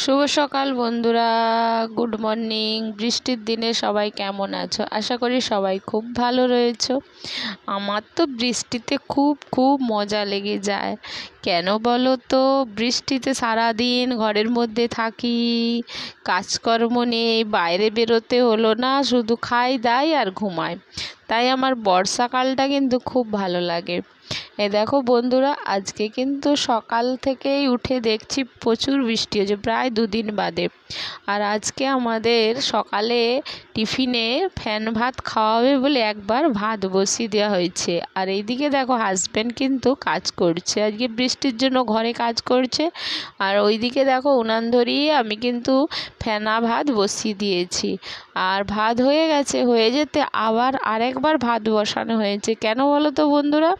শুভ সকাল বন্ধুরা, good morning, বৃষ্টির দিনে সবাই কেমন আছো? আশা করি সবাই খুব ভালো রয়েছো। আমার তো বৃষ্টিতে খুব খুব মজা লেগে যায়। কেন বলো তো? বৃষ্টিতে সারাদিন ঘরের মধ্যে থাকি, কাজকর্ম নেই, বাইরে বেরোতে হলো না, শুধু খাই, দাই আর ঘুমাই। তাই আমার বর্ষাকালটা কিন্তু খুব ভালো লাগে। এ দেখো বন্ধুরা, আজকে কিন্তু সকাল থেকেই উঠে দেখছি প্রচুর বৃষ্টি হয়েছে, প্রায় দুদিন বাদে। আর আজকে আমাদের সকালে টিফিনে ফ্যান ভাত খাওয়াবে বলে একবার ভাত বসিয়ে দেওয়া হয়েছে। আর এইদিকে দেখো হাজব্যান্ড কিন্তু কাজ করছে, আজকে বৃষ্টির জন্য ঘরে কাজ করছে। আর ওইদিকে দেখো উনান ধরিয়ে আমি কিন্তু ফেনা ভাত বসিয়ে দিয়েছি। আর ভাত হয়ে গেছে, হয়ে যেতে আবার আরেকবার ভাত বসানো হয়েছে। কেন বলো তো বন্ধুরা?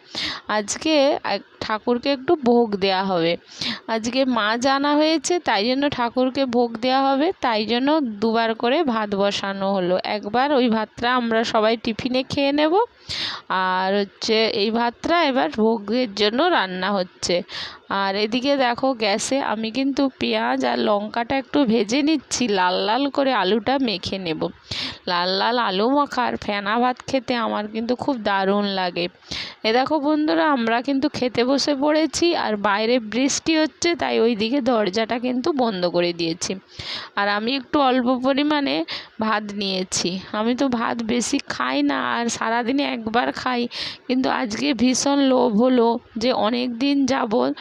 আজকে ঠাকুরকে একটু ভোগ দেওয়া হবে। আজকে মাছ আনা হয়েছে, তাই জন্য ঠাকুরকে ভোগ দেওয়া হবে। তাই জন্য দুবার করে ভাত বসানো হলো। একবার ওই ভাতটা আমরা সবাই টিফিনে খেয়ে নেব। আর হচ্ছে এই ভাতটা এবার ভোগের জন্য রান্না হচ্ছে। আর এদিকে দেখো গ্যাসে আমি কিন্তু পেঁয়াজ আর লঙ্কাটা একটু ভেজে নিচ্ছি। লাল লাল করে আলুটা মেখে নেব। লাল লাল আলু মাখার ফেনা ভাত খেতে আমার কিন্তু খুব দারুণ লাগে। এ দেখো বন্ধুরা, আমরা কিন্তু খেতে বসে পড়েছি আর বাইরে বৃষ্টি হচ্ছে, তাই ওই দিকে দরজাটা কিন্তু বন্ধ করে দিয়েছি। আর আমি একটু অল্প পরিমাণে ভাত নিয়েছি। আমি তো ভাত বেশি খাই না, আর সারাদিনে একবার খাই, কিন্তু আজকে ভীষণ লোভ হলো যে অনেক দিন যাবত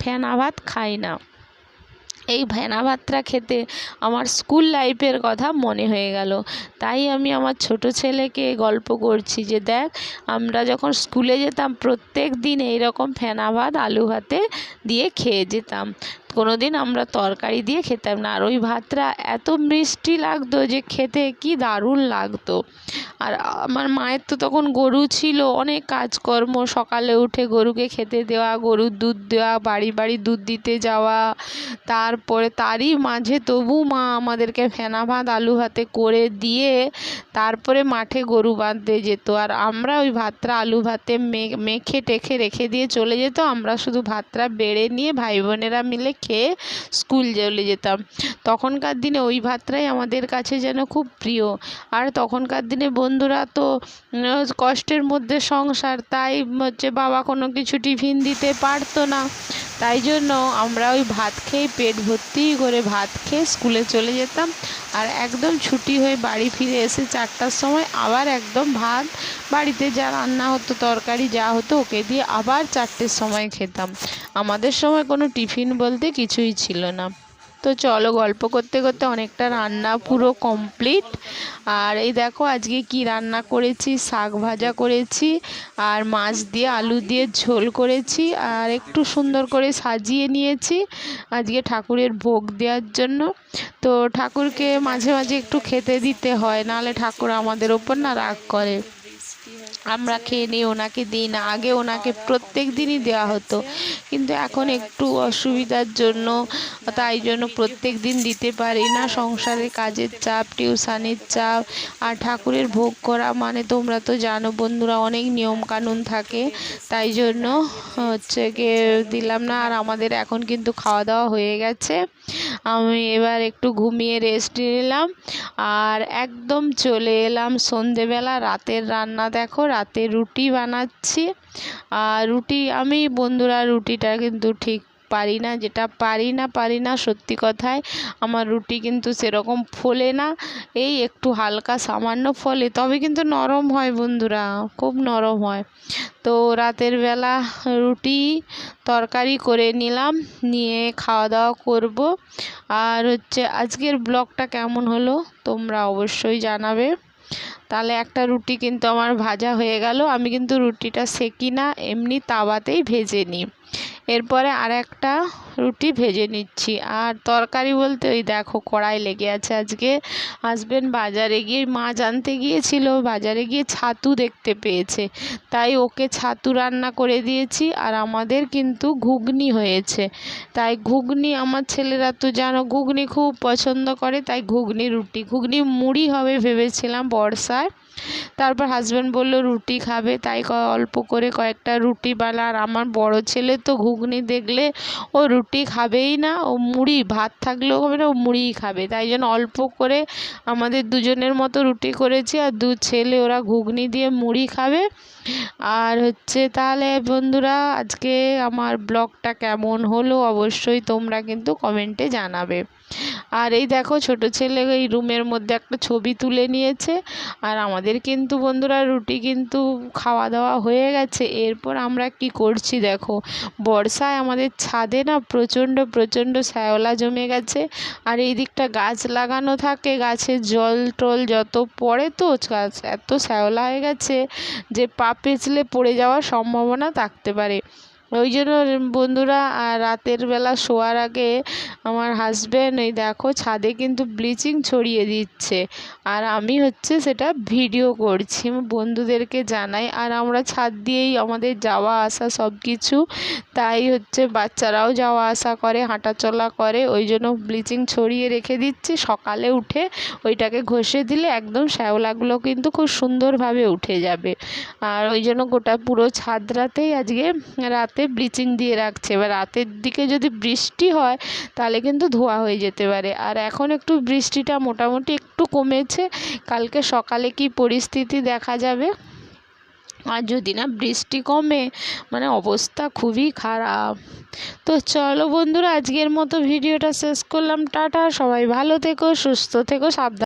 ফেনা ভাত খাই না। এই ভেনা ভাতটা খেতে আমার স্কুল লাইফের কথা মনে হয়ে গেল। তাই আমি আমার ছোট ছেলেকে গল্প করছি যে, দেখ, আমরা যখন স্কুলে যেতাম প্রত্যেক দিন এইরকম ফেনা ভাত আলু ভাতে দিয়ে খেয়ে যেতাম। কোনো দিন আমরা তরকারি দিয়ে খেতাম না। আর ওই ভাতটা এত মিষ্টি লাগতো যে খেতে কি দারুণ লাগতো। আর আমার মায়ের তো তখন গরু ছিল, অনেক কাজকর্ম। সকালে উঠে গরুকে খেতে দেওয়া, গরুর দুধ দেওয়া, বাড়ি বাড়ি দুধ দিতে যাওয়া। তারপরে তারই মাঝে তবু মা আমাদেরকে ফেনা ভাত, আলু ভাতে করে দিয়ে তারপরে মাঠে গরু বাঁধতে যেত। আর আমরা ওই ভাতটা, আলু ভাতে মেখে টেখে রেখে দিয়ে চলে যেত। আমরা শুধু ভাতটা বেড়ে নিয়ে ভাই বোনেরা মিলে খেয়ে স্কুল চলে যেতাম। তখনকার দিনে ওই ভাতটাই আমাদের কাছে যেন খুব প্রিয়। আর তখনকার দিনে বন্ধুরা তো কষ্টের মধ্যে সংসার, তাই হচ্ছে বাবা কোনো কিছু টিফিন দিতে পারতো না। তাই জন্য আমরা ওই ভাত খেয়ে পেট ভর্তি করে ভাত খেয়ে স্কুলে চলে যেতাম। আর একদম ছুটি হয়ে বাড়ি ফিরে এসে চারটার সময় আবার একদম ভাত, বাড়িতে যা রান্না হতো, তরকারি যা হতো, ওকে দিয়ে আবার চারটের সময় খেতাম। আমাদের সময় কোনো টিফিন বলতে কিছুই ছিল না। তো চলো গল্প করতে করতে অনেকটা রান্না পুরো কমপ্লিট আর এই দেখো, আজকে কি রান্না করেছি? শাক ভাজা করেছি, আর মাছ দিয়ে আলু দিয়ে ঝোল করেছি, আর একটু সুন্দর করে সাজিয়ে নিয়েছি আজকে ঠাকুরের ভোগ দেওয়ার জন্য। তো ঠাকুরকে মাঝে মাঝে একটু খেতে দিতে হয়, নাহলে ঠাকুর আমাদের ওপর না রাগ করে। আমরা খেয়ে নিই ওনাকে দিই না। আগে ওনাকে প্রত্যেক দিনই দেওয়া হতো। কিন্তু এখন একটু অসুবিধার জন্য, তাই জন্য প্রত্যেক দিন দিতে পারি না। সংসারের কাজের চাপ, টিউশানির চাপ আর ঠাকুরের ভোগ করা মানে তোমরা তো জানো বন্ধুরা, অনেক নিয়মকানুন থাকে। তাই জন্য হচ্ছে গিয়ে দিলাম না। আর আমাদের এখন কিন্তু খাওয়া দাওয়া হয়ে গেছে। আমি এবার একটু ঘুমিয়ে রেস্ট নিলাম। আর একদম চলে এলাম সন্ধেবেলা। রাতের রান্না দেখো রাতে রুটি বানাচ্ছি। আর রুটি, আমি বন্ধুরা রুটিটা কিন্তু ঠিক পারি না, যেটা পারি না পারি না, সত্যি কথায় আমার রুটি কিন্তু সেরকম ফোলে না। এই একটু হালকা সামান্য ফলে, তবে কিন্তু নরম হয় বন্ধুরা, খুব নরম হয়। তো রাতের বেলা রুটি তরকারি করে নিলাম, নিয়ে খাওয়া দাওয়া করব। আর হচ্ছে আজকের ব্লগটা কেমন হলো তোমরা অবশ্যই জানাবে। তাহলে একটা রুটি কিন্তু আমার ভাজা হয়ে গেল, আমি কিন্তু রুটিটা সেকি না, এমনি তাওয়াতেই ভেজে নিই। এরপরে আর একটা রুটি ভেজে নিচ্ছি। আর তরকারি বলতে ওই দেখো কড়াই লেগে আছে আজকে। হাজব্যান্ড বাজারে গিয়ে মাছ আনতে গিয়েছিল, বাজারে গিয়ে ছাতু দেখতে পেয়েছে। তাই ওকে ছাতু রান্না করে দিয়েছি আর আমাদের কিন্তু ঘুগনি হয়েছে। তাই ঘুগনি আমার ছেলেরা তো জানো, ঘুগনি খুব পছন্দ করে, তাই ঘুগনি রুটি। ঘুগনি মুড়ি হবে ভেবেছিলাম বর্ষায় তারপর হাজব্যান্ড বলল, রুটি খাবে? তাই অল্প করে কয়েকটা রুটি বানা আর আমার বড় ছেলে তো ঘুগনি দেখলে ও রুটি খাবেই না, ও মুড়ি, ভাত থাকলেও খাবে না, ও মুড়িই খাবে। তাই জন্য অল্প করে আমাদের দুজনের মতো রুটি করেছি। আর দু ছেলে, ওরা ঘুগনি দিয়ে মুড়ি খাবে। আর হচ্ছে তাহলে বন্ধুরা, আজকে আমার ব্লগটা কেমন হলো? অবশ্যই তোমরা কিন্তু কমেন্টে জানাবে। আর এই দেখো ছোট ছেলে এই রুমের মধ্যে একটা ছবি তুলে নিয়েছে। আর আমাদের কিন্তু বন্ধুরা রুটি কিন্তু খাওয়া দাওয়া হয়ে গেছে। এরপর আমরা কি করছি দেখো? বর্ষায় আমাদের ছাদে না প্রচণ্ড প্রচণ্ড শ্যাওলা জমে গেছে। আর এই দিকটা গাছ লাগানো থাকে। গাছের জল টল যত পড়ে তো গাছ এত শ্যাওলা হয়ে গেছে যে পা পিছলে পড়ে যাওয়ার সম্ভাবনা থাকতে পারে। ওই জন্য বন্ধুরা রাতের বেলা শোয়ার আগে আমার হাজব্যান্ড এই দেখো ছাদে কিন্তু ব্লিচিং ছড়িয়ে দিচ্ছে। আর আমি হচ্ছে সেটা ভিডিও করছি। বন্ধুদেরকে জানাই, আর আমরা ছাদ দিয়েই আমাদের যাওয়া আসা সব কিছু তাই হচ্ছে বাচ্চারাও যাওয়া আসা করে হাঁটা চলা করে ওই জন্য ব্লিচিং ছড়িয়ে রেখে দিচ্ছি। সকালে উঠে ওইটাকে ঘষে দিলে একদম শ্যাওলাগুলো কিন্তু খুব সুন্দরভাবে উঠে যাবে। আর ওই জন্য গোটা পুরো ছাদ রাতেই আজকে রাতে ব্লিচিং দিয়ে রাখছে। এবার রাতের দিকে যদি বৃষ্টি হয়, তাহলে কিন্তু ধোয়া হয়ে যেতে পারে। আর এখন একটু বৃষ্টিটা মোটামুটি একটু কমেছে। কালকে সকালে কি পরিস্থিতি দেখা যাবে? আর যদি না বৃষ্টি কমে মানে অবস্থা খুবই খারাপ। তো চলো বন্ধুরা, আজকের মতো ভিডিওটা শেষ করলাম। টাটা, সবাই ভালো থেকো, সুস্থ থেকো, সাবধান